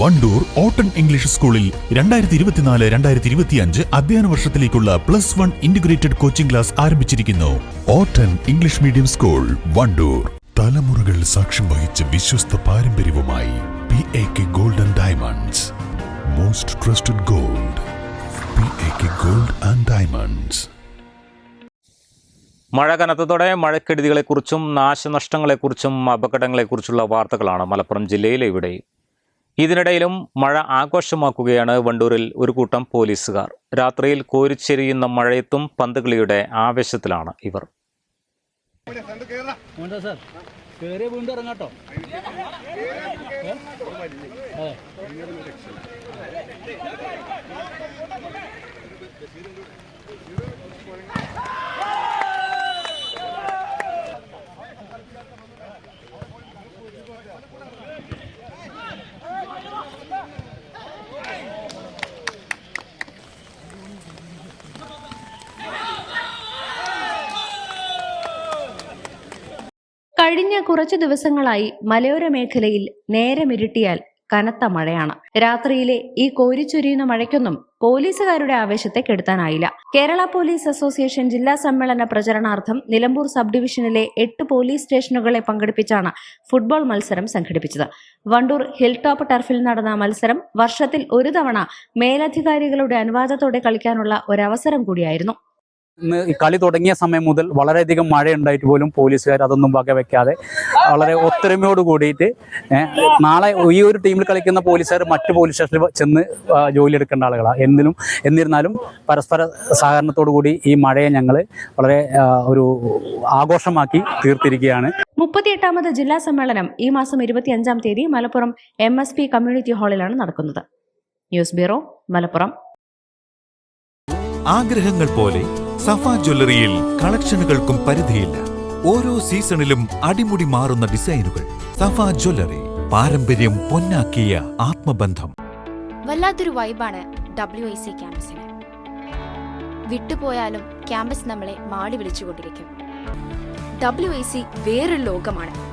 Wandoor ഓട്ടൺ English സ്കൂളിൽ രണ്ടായിരത്തി ഇരുപത്തിനാല് രണ്ടായിരത്തി ഇരുപത്തിയഞ്ച് അധ്യയന വർഷത്തിലേക്കുള്ള plus one integrated coaching class ആരംഭിച്ചിരിക്കുന്നു. ഓട്ടൺ ഇംഗ്ലീഷ് മീഡിയം സ്കൂൾ വണ്ടൂർ. തലമുറകൾ സാക്ഷ്യം വഹിച്ച വിശ്വസ്ത പാരമ്പര്യവുമായി P A K golden diamonds most trusted gold P A K gold and diamonds മഴ കനത്തതോടെ മഴക്കെടുതികളെക്കുറിച്ചും നാശനഷ്ടങ്ങളെക്കുറിച്ചും അപകടങ്ങളെക്കുറിച്ചുള്ള വാർത്തകളാണ് മലപ്പുറം ജില്ലയിലെ ഇവിടെയും ഇതിനിടയിലും മഴ ആഘോഷമാക്കുകയാണ് വണ്ടൂരിൽ ഒരു കൂട്ടം പോലീസുകാർ. രാത്രിയിൽ കോരിച്ചെരിയുന്ന മഴയത്തും പന്തുകളിയുടെ ആവേശത്തിലാണ് ഇവർ. ഇറങ്ങാട്ടോ. കഴിഞ്ഞ കുറച്ചു ദിവസങ്ങളായി മലയോര മേഖലയിൽ നേരമിരുട്ടിയാൽ കനത്ത മഴയാണ്. രാത്രിയിലെ ഈ കോരിച്ചൊരിയുന്ന മഴയ്ക്കൊന്നും പോലീസുകാരുടെ ആവേശത്തെ കെടുത്താനായില്ല. കേരള പോലീസ് അസോസിയേഷൻ ജില്ലാ സമ്മേളന പ്രചരണാർത്ഥം നിലമ്പൂർ സബ് ഡിവിഷനിലെ എട്ട് പോലീസ് സ്റ്റേഷനുകളെ പങ്കെടുപ്പിച്ചാണ് ഫുട്ബോൾ മത്സരം സംഘടിപ്പിച്ചത്. വണ്ടൂർ ഹിൽ ടോപ്പ് ടർഫിൽ നടന്ന മത്സരം വർഷത്തിൽ ഒരു തവണ മേലധികാരികളുടെ അനുവാദത്തോടെ കളിക്കാനുള്ള ഒരവസരം കൂടിയായിരുന്നു. കളി തുടങ്ങിയ സമയം മുതൽ വളരെയധികം മഴ ഉണ്ടായിട്ട് പോലും പോലീസുകാർ അതൊന്നും വകവെക്കാതെ വളരെ ഒത്തൊരുമയോട് കൂടിയിട്ട് നാളെ ഈ ഒരു ടീമിൽ കളിക്കുന്ന പോലീസുകാർ മറ്റു പോലീസ് സ്റ്റേഷനിൽ ചെന്ന് ജോലി എടുക്കേണ്ട ആളുകളാണ് എന്തിനും എന്നിരുന്നാലും പരസ്പര സഹകരണത്തോടു കൂടി ഈ മഴയെ ഞങ്ങൾ വളരെ ഒരു ആഘോഷമാക്കി തീർത്തിരിക്കുകയാണ്. മുപ്പത്തിയെട്ടാമത് ജില്ലാ സമ്മേളനം ഈ മാസം ഇരുപത്തിയഞ്ചാം തീയതി Malappuram M S P community ഹാളിലാണ് നടക്കുന്നത്. News bureau Malappuram. ആഗ്രഹങ്ങൾ പോലെ സഫ ജ്വല്ലറിയിൽ കളക്ഷനുകൾക്കും പരിധിയില്ല. ഓരോ സീസണിലും അടിമുടി മാറുന്ന ഡിസൈനുകൾ. സഫ ജ്വല്ലറി പാരമ്പര്യം പൊന്നാക്കിയ ആത്മബന്ധം. വല്ലാത്തൊരു വൈബാണ് ഡബ്ല്യു ഐ സി ക്യാമ്പസിന്. വിട്ടുപോയാലും ക്യാമ്പസ് നമ്മളെ മാടി വിളിച്ചുകൊണ്ടിരിക്കും. ഡബ്ല്യു ഐ സി വേറൊരു ലോകമാണ്.